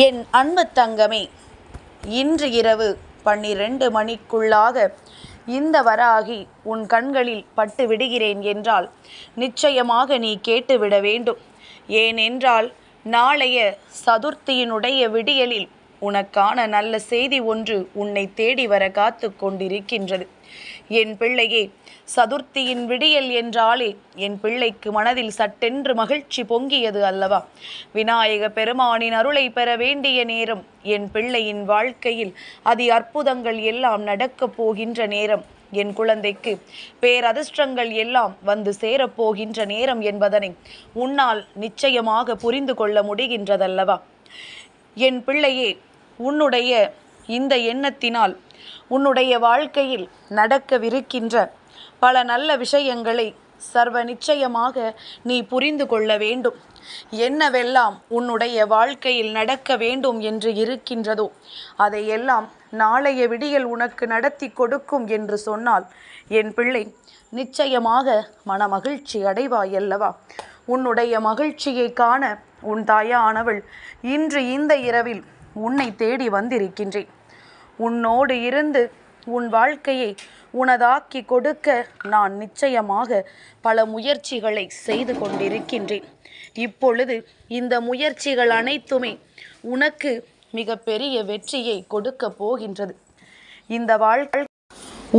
என் அன்பு தங்கமே இன்று இரவு பன்னிரண்டு மணிக்குள்ளாக இந்த வராகி உன் கண்களில் பட்டு விடுகிறேன் என்றால் நிச்சயமாக நீ கேட்டுவிட வேண்டும். ஏனென்றால் நாளைய சதுர்த்தியினுடைய விடியலில் உனக்கான நல்ல செய்தி ஒன்று உன்னை தேடி வர காத்து கொண்டிருக்கின்றது. என் பிள்ளையே சதுர்த்தியின் விடியல் என்றாலே என் பிள்ளைக்கு மனதில் சட்டென்று மகிழ்ச்சி பொங்கியது அல்லவா? விநாயக பெருமானின் அருளை பெற வேண்டிய நேரம் என் பிள்ளையின் வாழ்க்கையில் அதி அற்புதங்கள் எல்லாம் நடக்கப் போகின்ற நேரம். என் குழந்தைக்கு பேரதிர்ஷ்டங்கள் எல்லாம் வந்து சேரப்போகின்ற நேரம் என்பதனை உன்னால் நிச்சயமாக புரிந்து கொள்ள முடிகின்றதல்லவா? என் பிள்ளையே உன்னுடைய இந்த எண்ணத்தினால் உன்னுடைய வாழ்க்கையில் நடக்கவிருக்கின்ற பல நல்ல விஷயங்களை சர்வ நிச்சயமாக நீ புரிந்து கொள்ள வேண்டும். என்னவெல்லாம் உன்னுடைய வாழ்க்கையில் நடக்க வேண்டும் என்று இருக்கின்றதோ அதையெல்லாம் நாளைய விடியல் உனக்கு நடத்தி கொடுக்கும் என்று சொன்னால் என் பிள்ளை நிச்சயமாக மனமகிழ்ச்சி அடைவாய் அல்லவா உன்னுடைய மகிழ்ச்சியை காண உன் தாயானவள் இன்று இந்த இரவில் உன்னை தேடி வந்திருக்கின்றேன். உன்னோடு இருந்து உன் வாழ்க்கையை உனதாக்கி கொடுக்க நான் நிச்சயமாக பல முயற்சிகளை செய்து கொண்டிருக்கின்றேன். இப்பொழுது இந்த முயற்சிகள் அனைத்துமே உனக்கு மிக பெரிய வெற்றியை கொடுக்க போகின்றது. இந்த வாழ்க்கை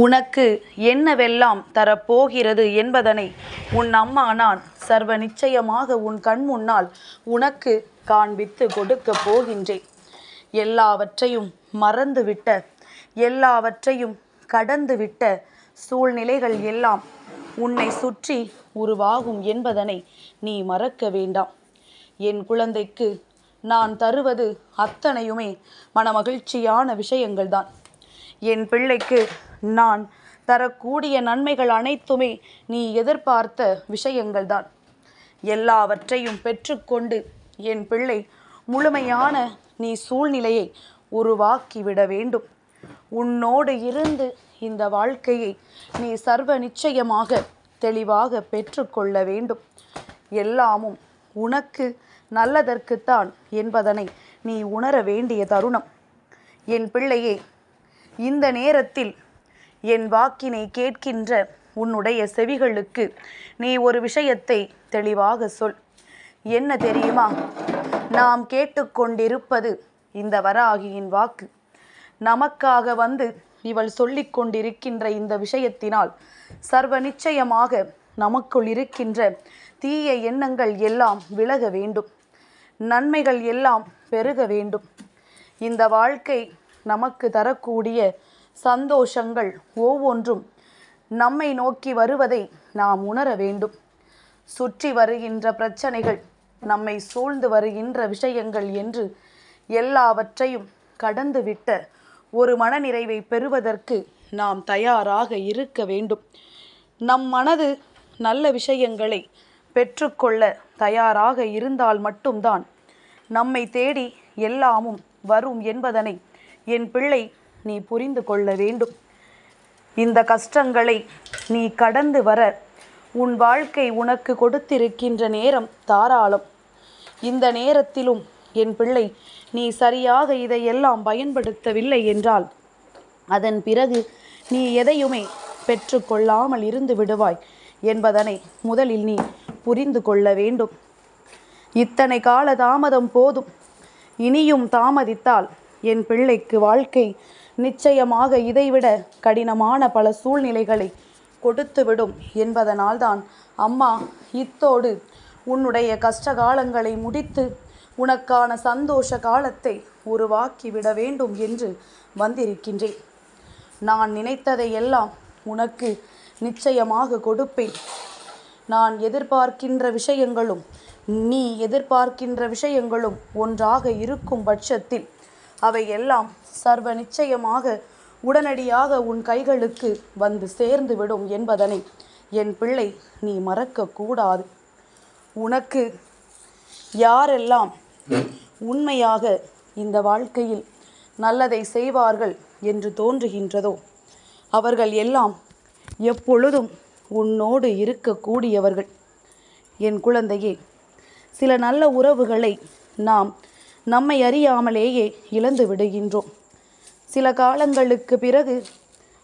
உனக்கு என்னவெல்லாம் தரப்போகிறது என்பதனை உன் அம்மா நான் சர்வ நிச்சயமாக உன் கண் முன்னால் உனக்கு காண்பித்து கொடுக்க போகின்றேன். எல்லாவற்றையும் மறந்துவிட்ட எல்லாவற்றையும் கடந்துவிட்ட சூழ்நிலைகள் எல்லாம் உன்னை சுற்றி உருவாகும் என்பதனை நீ மறக்க வேண்டாம். என் குழந்தைக்கு நான் தருவது அத்தனையுமே மனமகிழ்ச்சியான விஷயங்கள்தான். என் பிள்ளைக்கு நான் தரக்கூடிய நன்மைகள் அனைத்துமே நீ எதிர்பார்த்த விஷயங்கள்தான். எல்லாவற்றையும் பெற்றுக்கொண்டு என் பிள்ளை முழுமையான நீ சூழ்நிலையை உருவாக்கிவிட வேண்டும். உன்னோடு இருந்து இந்த வாழ்க்கையை நீ சர்வ நிச்சயமாக தெளிவாக பெற்றுக்கொள்ள வேண்டும். எல்லாமும் உனக்கு நல்லதற்குத்தான் என்பதனை நீ உணர வேண்டிய தருணம். என் பிள்ளையே இந்த நேரத்தில் என் வாக்கினை கேட்கின்ற உன்னுடைய செவிகளுக்கு நீ ஒரு விஷயத்தை தெளிவாக சொல். என்ன தெரியுமா? நாம் கேட்டுக்கொண்டிருப்பது இந்த வராகியின் வாக்கு. நமக்காக வந்து இவள் சொல்லிக் கொண்டிருக்கின்ற இந்த விஷயத்தினால் சர்வ நிச்சயமாக நமக்குள் இருக்கின்ற தீய எண்ணங்கள் எல்லாம் விலக வேண்டும். நன்மைகள் எல்லாம் பெருக வேண்டும். இந்த வாழ்க்கை நமக்கு தரக்கூடிய சந்தோஷங்கள் ஒவ்வொன்றும் நம்மை நோக்கி வருவதை நாம் உணர வேண்டும். சுற்றி வருகின்ற பிரச்சனைகள் நம்மை சூழ்ந்து வருகின்ற விஷயங்கள் என்று எல்லாவற்றையும் கடந்துவிட்ட ஒரு மனநிறைவை பெறுவதற்கு நாம் தயாராக இருக்க வேண்டும். நம் மனது நல்ல விஷயங்களை பெற்றுக்கொள்ள தயாராக இருந்தால் மட்டும்தான் நம்மை தேடி எல்லாமும் வரும் என்பதனை என் பிள்ளை நீ புரிந்து கொள்ள வேண்டும். இந்த கஷ்டங்களை நீ கடந்து வர உன் வாழ்க்கை உனக்கு கொடுத்திருக்கின்ற நேரம் தாராளம். இந்த நேரத்திலும் என் பிள்ளை நீ சரியாக இதையெல்லாம் பயன்படுத்தவில்லை என்றால் அதன் பிறகு நீ எதையுமே பெற்றுக்கொள்ளாமல் இருந்து விடுவாய் என்பதனை முதலில் நீ புரிந்து கொள்ள வேண்டும். இத்தனை கால தாமதம் போதும். இனியும் தாமதித்தால் என் பிள்ளைக்கு வாழ்க்கை நிச்சயமாக இதைவிட கடினமான பல சூழ்நிலைகளை கொடுத்துவிடும் என்பதனால்தான் அம்மா இத்தோடு உன்னுடைய கஷ்டகாலங்களை முடித்து உனக்கான சந்தோஷ காலத்தை உருவாக்கிவிட வேண்டும் என்று வந்திருக்கின்றேன். நான் நினைத்ததை எல்லாம் உனக்கு நிச்சயமாக கொடுப்பேன். நான் எதிர்பார்க்கின்ற விஷயங்களும் நீ எதிர்பார்க்கின்ற விஷயங்களும் ஒன்றாக இருக்கும் பட்சத்தில் அவை எல்லாம் சர்வ நிச்சயமாக உடனடியாக உன் கைகளுக்கு வந்து சேர்ந்துவிடும் என்பதனை என் பிள்ளை நீ மறக்கக்கூடாது. உனக்கு யாரெல்லாம் உண்மையாக இந்த வாழ்க்கையில் நல்லதை செய்வார்கள் என்று தோன்றுகின்றதோ அவர்கள் எல்லாம் எப்பொழுதும் உன்னோடு இருக்கக்கூடியவர்கள். என் குழந்தையே சில நல்ல உறவுகளை நாம் நம்மை அறியாமலேயே இழந்து விடுகின்றோம். சில காலங்களுக்கு பிறகு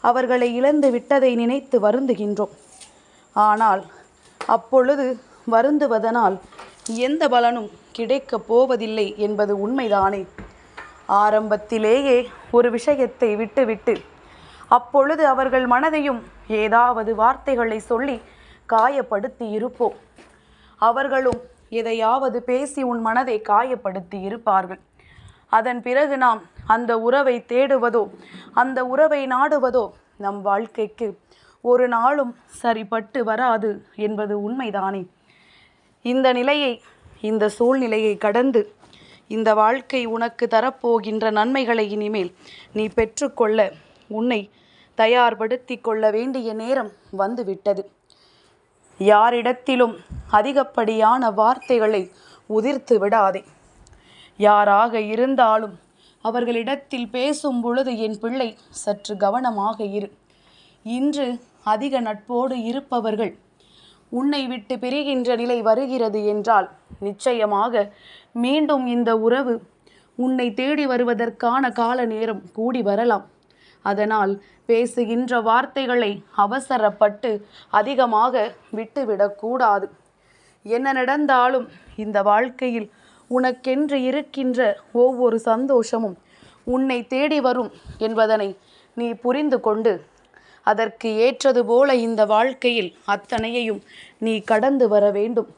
அவர்களை இழந்து விட்டதை நினைத்து வருந்துகின்றோம். ஆனால் அப்பொழுது வருந்துவதனால் எந்த பலனும் கிடைக்கப் போவதில்லை என்பது உண்மைதானே? ஆரம்பத்திலேயே ஒரு விஷயத்தை விட்டுவிட்டு அப்பொழுது அவர்கள் மனதையும் ஏதாவது வார்த்தைகளை சொல்லி காயப்படுத்தி இருப்போம் அவர்களும் எதையாவது பேசி உன் மனதை காயப்படுத்தி இருப்பார்கள் அதன் பிறகு நாம் அந்த உறவை தேடுவதோ அந்த உறவை நாடுவதோ நம் வாழ்க்கைக்கு ஒரு நாளும் சரிப்பட்டு வராது என்பது உண்மைதானே? இந்த நிலையை இந்த சூழ்நிலையை கடந்து இந்த வாழ்க்கை உனக்கு தரப்போகின்ற நன்மைகளை இனிமேல் நீ பெற்றுக்கொள்ள உன்னை தயார்படுத்தி கொள்ள வேண்டிய நேரம் வந்துவிட்டது. யாரிடத்திலும் அதிகப்படியான வார்த்தைகளை உதிர்த்து விடாதே. யாராக இருந்தாலும் அவர்களிடத்தில் பேசும் பொழுது என் பிள்ளை சற்று கவனமாக இரு. இன்று அதிக நட்போடு இருப்பவர்கள் உன்னை விட்டு பிரிகின்ற நிலை வருகிறது என்றால் நிச்சயமாக மீண்டும் இந்த உறவு உன்னை தேடி வருவதற்கான கால நேரம் கூடி வரலாம். அதனால் பேசுகின்ற வார்த்தைகளை அவசரப்பட்டு அதிகமாக விட்டுவிடக்கூடாது என்ன நடந்தாலும் இந்த வாழ்க்கையில் உனக்கென்று இருக்கின்ற ஒவ்வொரு சந்தோஷமும் உன்னை தேடி வரும் என்பதனை நீ புரிந்து கொண்டு அதற்கு ஏற்றது போல இந்த வாழ்க்கையில் அத்தனையையும் நீ கடந்து வர வேண்டும்.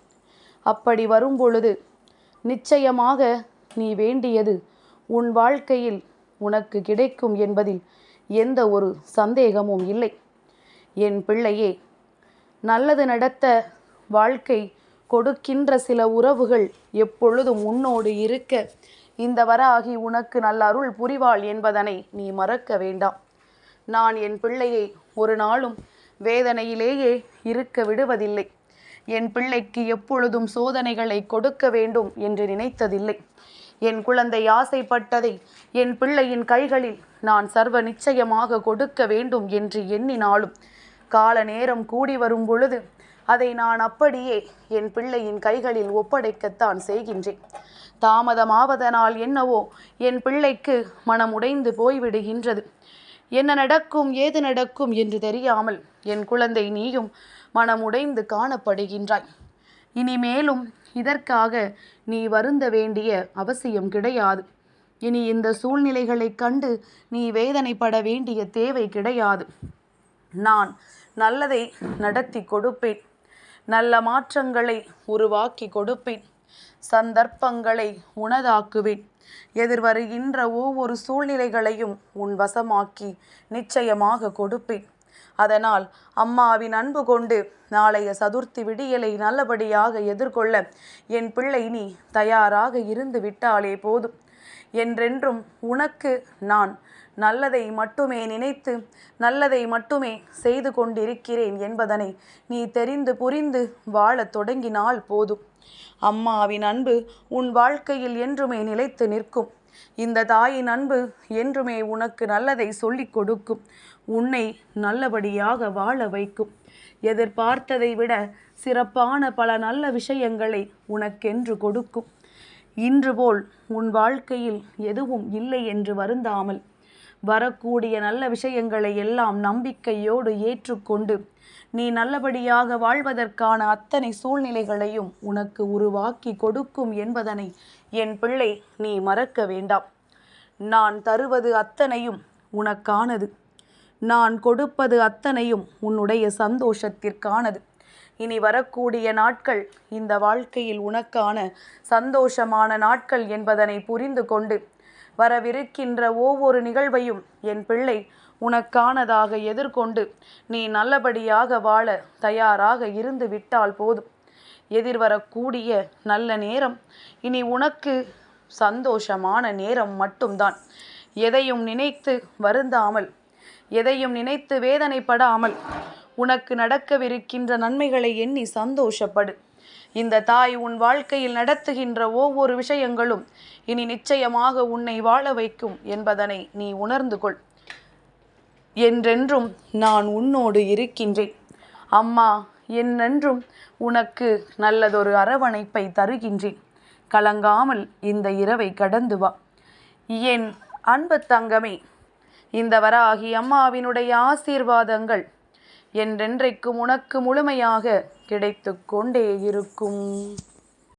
அப்படி வரும் பொழுது நிச்சயமாக நீ வேண்டியது உன் வாழ்க்கையில் உனக்கு கிடைக்கும் என்பதில் எந்த ஒரு சந்தேகமும் இல்லை. என் பிள்ளையே நல்லது நடத்த வாழ்க்கை கொடுக்கின்ற சில உறவுகள் எப்பொழுதும் உன்னோடு இருக்க இந்த வராகி உனக்கு நல்ல அருள் புரிவாள் என்பதனை நீ மறக்க வேண்டாம். நான் என் பிள்ளையை ஒரு நாளும் வேதனையிலேயே இருக்க விடுவதில்லை. என் பிள்ளைக்கு எப்பொழுதும் சோதனைகளை கொடுக்க வேண்டும் என்று நினைத்ததில்லை. என் குழந்தை ஆசைப்பட்டதை என் பிள்ளையின் கைகளில் நான் சர்வ நிச்சயமாக கொடுக்க வேண்டும் என்று எண்ணினாலும் கால நேரம் கூடி வரும் பொழுது அதை நான் அப்படியே என் பிள்ளையின் கைகளில் ஒப்படைக்கத்தான் செய்கின்றேன். தாமதமாவதனால் என்னவோ என் பிள்ளைக்கு மனம் உடைந்து போய்விடுகின்றது. என்ன நடக்கும் ஏது நடக்கும் என்று தெரியாமல் என் குழந்தை நீயும் மனமுடைந்து காணப்படுகின்றாய். இனிமேலும் இதற்காக நீ வருந்த வேண்டிய அவசியம் கிடையாது. இனி இந்த சூழ்நிலைகளைக் கண்டு நீ வேதனைப்பட வேண்டிய தேவை கிடையாது. நான் நல்லதை நடத்தி கொடுப்பேன். நல்ல மாற்றங்களை உருவாக்கி கொடுப்பேன். சந்தர்ப்பங்களை உனதாக்குவேன் எதிர்வருகின்ற ஒவ்வொரு சூழ்நிலைகளையும் உன் வசமாக்கி நிச்சயமாக கொடுப்பேன். அதனால் அம்மாவின் அன்பு கொண்டு நாளைய சதுர்த்தி விடியலை நல்லபடியாக எதிர்கொள்ள என் பிள்ளை நீ தயாராக இருந்து விட்டாலே போதும். என்றென்றும் உனக்கு நான் நல்லதை மட்டுமே நினைத்து நல்லதை மட்டுமே செய்து கொண்டிருக்கிறேன் என்பதனை நீ தெரிந்து புரிந்து வாழத் தொடங்கினால் போதும். அம்மாவின் அன்பு உன் வாழ்க்கையில் என்றுமே நிலைத்து நிற்கும். இந்த தாயின் அன்பு என்றுமே உனக்கு நல்லதை சொல்லிக் கொடுக்கும். உன்னை நல்லபடியாக வாழ வைக்கும். எதிர்பார்த்ததை விட சிறப்பான பல நல்ல விஷயங்களை உனக்கென்று கொடுக்கும். இன்று போல் உன் வாழ்க்கையில் எதுவும் இல்லை என்று வருந்தாமல் வரக்கூடிய நல்ல விஷயங்களை எல்லாம் நம்பிக்கையோடு ஏற்றுக்கொண்டு நீ நல்லபடியாக வாழ்வதற்கான அத்தனை சூழ்நிலைகளையும் உனக்கு உருவாக்கி கொடுக்கும் என்பதனை என் பிள்ளை நீ மறக்க வேண்டாம். நான் தருவது அத்தனையும் உனக்கானது. நான் கொடுப்பது அத்தனையும் உன்னுடைய சந்தோஷத்திற்கானது. இனி வரக்கூடிய நாட்கள் இந்த வாழ்க்கையில் உனக்கான சந்தோஷமான நாட்கள் என்பதனை புரிந்து கொண்டு வரவிருக்கின்ற ஒவ்வொரு நிகழ்வையும் என் பிள்ளை உனக்கானதாக எதிர்கொண்டு நீ நல்லபடியாக வாழ தயாராக இருந்து விட்டால் போதும். எதிர்வரக்கூடிய நல்ல நேரம் இனி உனக்கு சந்தோஷமான நேரம் மட்டும்தான். எதையும் நினைத்து வருந்தாமல் எதையும் நினைத்து வேதனைப்படாமல் உனக்கு நடக்கவிருக்கின்ற நன்மைகளை எண்ணி சந்தோஷப்படு. இந்த தாய் உன் வாழ்க்கையில் நடத்துகின்ற ஒவ்வொரு விஷயங்களும் இனி நிச்சயமாக உன்னை வாழ வைக்கும் என்பதனை நீ உணர்ந்து கொள். என்றென்றும் நான் உன்னோடு இருக்கின்றேன். அம்மா என்னென்றும் உனக்கு நல்லதொரு அரவணைப்பை தருகின்றேன். கலங்காமல் இந்த இரவை கடந்து வா. என் அன்பு தங்கமே இந்த வராகி அம்மாவினுடைய ஆசீர்வாதங்கள் என்றென்றைக்கும் உனக்கு முழுமையாக கிடைத்து கொண்டே இருக்கும்.